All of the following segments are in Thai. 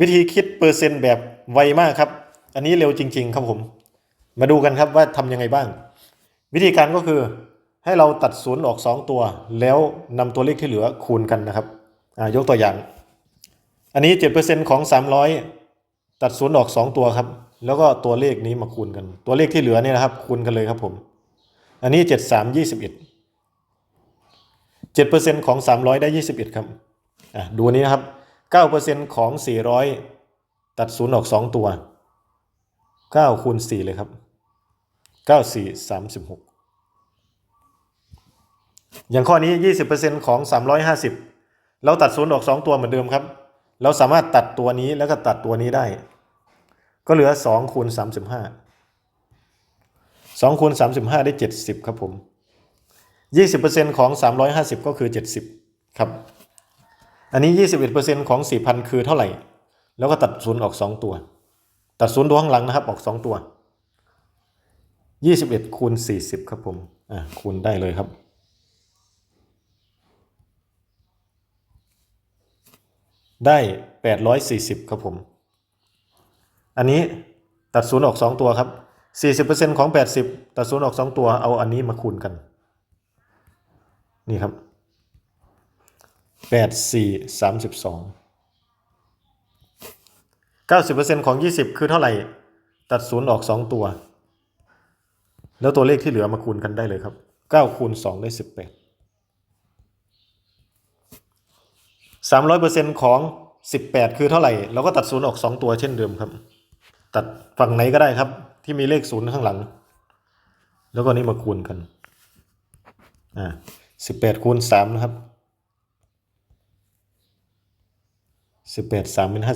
วิธีคิดเปอร์เซ็นต์แบบไวมากครับ อันนี้เร็วจริง ๆ ครับผม มาดูกันครับว่าทำยังไงบ้าง วิธีการก็คือให้เราตัดศูนย์ออก 2 ตัว แล้วนำตัวเลขที่เหลือคูณกันนะครับยกตัวอย่าง อันนี้ 7%ของ 300 ตัดศูนย์ออก 2 ตัวครับ แล้วก็ตัวเลขนี้มาคูณกัน ตัวเลขที่เหลือเนี่ยนะครับ คูณกันเลยครับผม อันนี้ 73 21 7%ของ 300 ได้ 21 ครับ อะ ดูอันนี้นะครับ 9%ของ 400 ตัดศูนย์ออก 2 ตัว 9 คูณ 4 เลยครับ 9 4 36 อย่างข้อนี้ 20%ของ 350 เราตัดศูนย์ออก 2 ตัวเหมือนเดิมครับ เราสามารถตัดตัวนี้แล้วก็ตัดตัวนี้ได้ ก็เหลือ 2 คูณ 35 2 คูณ 35 ได้ 70 ครับผม 20%ของ 350 ก็คือ 70 ครับ อันนี้ 21%ของ 4,000 คือเท่าไหร่ แล้วก็ตัดศูนย์ออก 2 ตัว ตัดศูนย์ตัวข้างหลังนะครับ ออก 2 ตัว 21คูณ40 ครับผม อะคูณได้เลยครับ ได้ 840 ครับผม อันนี้ตัดศูนย์ออก 2 ตัวครับ 40%ของ 80 ตัดศูนย์ออก 2 ตัว เอาอันนี้มาคูณกัน นี่ครับ 8 4 32 90%ของ20คือเท่าไหร่ ตัดศูนย์ออก2ตัว แล้วตัวเลขที่เหลือมาคูณกันได้เลยครับ9คูณ2ได้18 300%ของ18คือเท่าไหร่ เราก็ตัดศูนย์ออก2ตัวเช่นเดิมครับ ตัดฝั่งไหนก็ได้ครับ ที่มีเลขศูนย์ข้างหลัง แล้วก็นี่มาคูณกันอ่า18คูณ3นะครับ 18 3เป็น54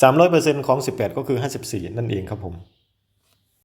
300%ของ 18 ก็คือ 54 นั่นเองครับผม